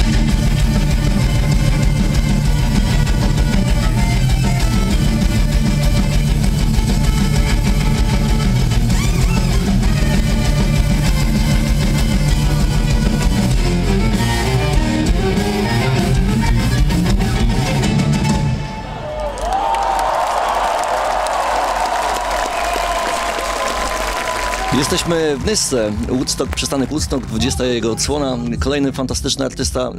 Thank you. Jesteśmy w Nysce, Woodstock, przystanek Woodstock, 20 jego odsłona. Kolejny fantastyczny artysta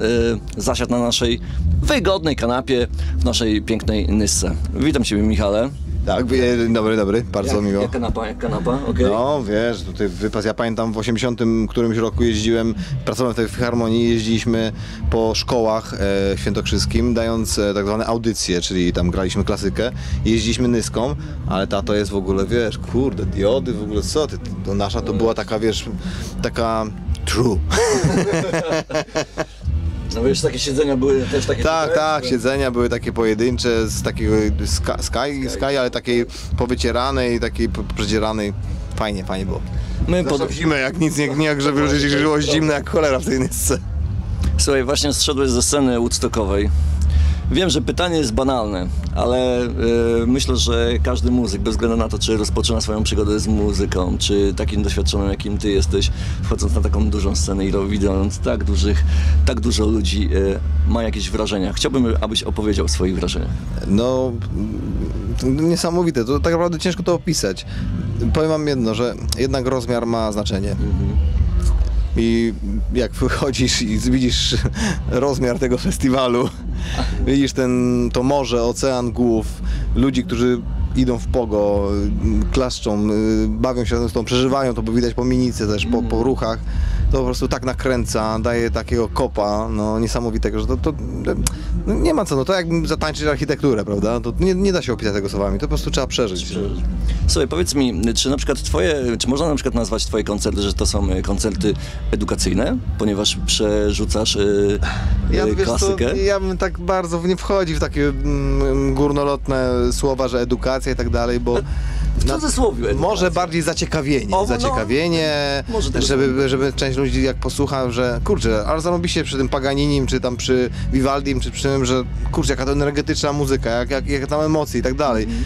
y, zasiadł na naszej wygodnej kanapie w naszej pięknej Nysce. Witam Ciebie Michale. Tak, dobry, dobry, bardzo jak, miło. Jak kanapa, jak kanapa, okej. No wiesz, tutaj wypas, ja pamiętam w 80 którymś roku jeździłem, pracowałem w tej filharmonii, jeździliśmy po szkołach e, świętokrzyskim, dając e, tak zwane audycje, czyli tam graliśmy klasykę, jeździliśmy nyską, ale ta to jest w ogóle, wiesz, kurde, diody, w ogóle co ty, to nasza to była taka, wiesz, taka true. No wiesz, takie siedzenia były też takie... Tak, tak, siedzenia były takie pojedyncze z takiego ska, sky, sky, ale takiej powycieranej, takiej przedzieranej. Fajnie, fajnie było. My pod... Zresztą zimę, jak nic nie, nie jak żeby żyło zimno jak cholera w tej nysce. Słuchaj, właśnie zszedłeś ze sceny Woodstockowej. Wiem, że pytanie jest banalne, ale e, myślę, że każdy muzyk, bez względu na to, czy rozpoczyna swoją przygodę z muzyką, czy takim doświadczonym, jakim ty jesteś, wchodząc na taką dużą scenę i widząc tak dużych, tak dużo ludzi, e, ma jakieś wrażenia. Chciałbym, abyś opowiedział o swoich wrażeniach. No, niesamowite, to tak naprawdę ciężko to opisać. Powiem wam jedno, że jednak rozmiar ma znaczenie. I jak wychodzisz i widzisz rozmiar tego festiwalu, widzisz ten, to morze, ocean głów, ludzi, którzy idą w pogo, y, klaszczą, y, bawią się razem z tą, przeżywają to, bo widać po minicy też, po, po ruchach, to po prostu tak nakręca, daje takiego kopa, no niesamowitego, że to, to no, nie ma co, no to jakbym zatańczyć architekturę, prawda, to nie, nie da się opisać tego słowami, to po prostu trzeba przeżyć. Słuchaj, powiedz mi, czy na przykład twoje, czy można na przykład nazwać twoje koncerty, że to są e, koncerty edukacyjne, ponieważ przerzucasz e, Ja, co, klasykę? ja bym tak bardzo nie wchodzi w takie mm, górnolotne słowa, że edukacja i tak dalej, bo W na- cudzysłowie edukacja. może bardziej zaciekawienie, O, no, zaciekawienie, może tego żeby, żeby część ludzi jak posłucha, że kurczę, ale zarobiście przy tym Paganinim, czy tam przy Vivaldim, czy przy tym, że kurczę, jaka to energetyczna muzyka, jak, jak, jak tam emocje i tak dalej. Mhm.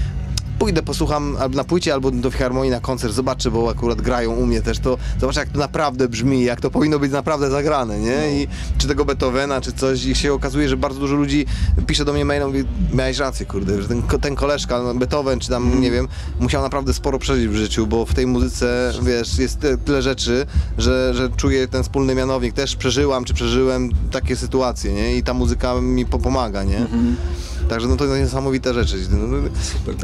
Pójdę, posłucham albo na płycie, albo do filharmonii na koncert, zobaczę, bo akurat grają u mnie też, to zobaczę jak to naprawdę brzmi, jak to powinno być naprawdę zagrane, nie? No. I czy tego Beethovena, czy coś i się okazuje, że bardzo dużo ludzi pisze do mnie mailem, mówi, miałeś rację, kurde, że ten, ten koleżka, no, Beethoven, czy tam, nie wiem, musiał naprawdę sporo przeżyć w życiu, bo w tej muzyce, wiesz, jest ty- tyle rzeczy, że, że czuję ten wspólny mianownik, też przeżyłam, czy przeżyłem takie sytuacje, nie? I ta muzyka mi po- pomaga, nie? Mhm. Także no to niesamowite rzeczy. No, no,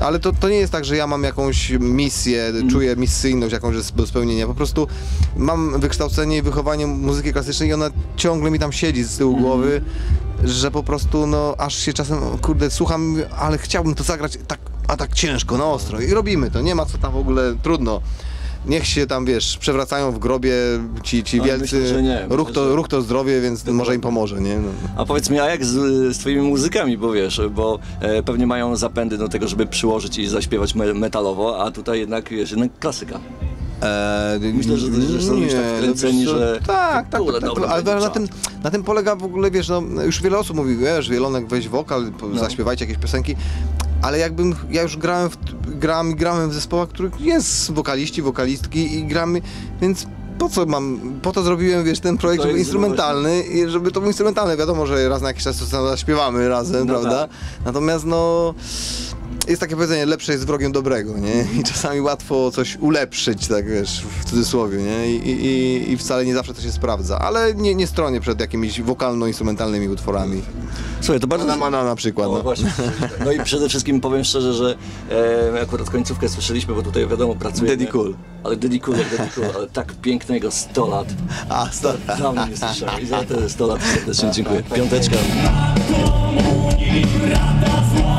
Ale to, to nie jest tak, że ja mam jakąś misję, czuję misyjność jakąś do spełnienia. Po prostu mam wykształcenie i wychowanie muzyki klasycznej i ona ciągle mi tam siedzi z tyłu głowy, że po prostu no aż się czasem, kurde, słucham, ale chciałbym to zagrać tak, a tak ciężko, na ostro. I robimy to, nie ma co tam w ogóle, trudno. Niech się tam, wiesz, przewracają w grobie ci, ci Ale wielcy. myślę, że nie. Ruch, to, że- ruch to zdrowie, więc może im pomoże, nie? No. A powiedz mi, a jak z, z twoimi muzykami, bo wiesz, bo e, pewnie mają zapędy do tego, żeby przyłożyć i zaśpiewać me, metalowo, a tutaj jednak, wiesz, jednak klasyka. Eee, Myślę, że- że są już tak no wkręceni, co, że- Tak, tak, tak, tak dobra, ale na tym, na tym polega w ogóle, wiesz, no, już wiele osób mówi, wiesz, Wielonek weź wokal, No. zaśpiewajcie jakieś piosenki, ale jakbym, ja już grałem w, gram, grałem w zespołach, których jest wokaliści, wokalistki i gramy, więc po co mam, po to zrobiłem, wiesz, ten projekt, To żeby instrumentalny i żeby to był instrumentalny, wiadomo, że raz na jakiś czas to zaśpiewamy razem, No prawda, tak. natomiast no jest takie powiedzenie, lepsze jest wrogiem dobrego, nie? I czasami łatwo coś ulepszyć, tak wiesz, w cudzysłowie, nie? I, i, i wcale nie zawsze to się sprawdza, ale nie, nie stronię przed jakimiś wokalno-instrumentalnymi utworami. Słuchaj, to bardzo... Mana Mana na przykład, No, no. właśnie. No i przede wszystkim powiem szczerze, że e, akurat końcówkę słyszeliśmy, bo tutaj wiadomo pracujemy. Daddy Cool. Ale Daddy Cool, jak Daddy Cool, ale tak pięknego 100 lat. A, stary. Dawno nie słyszałem. I za te 100 lat serdecznie dziękuję. Piąteczka. Komunii brata złamałem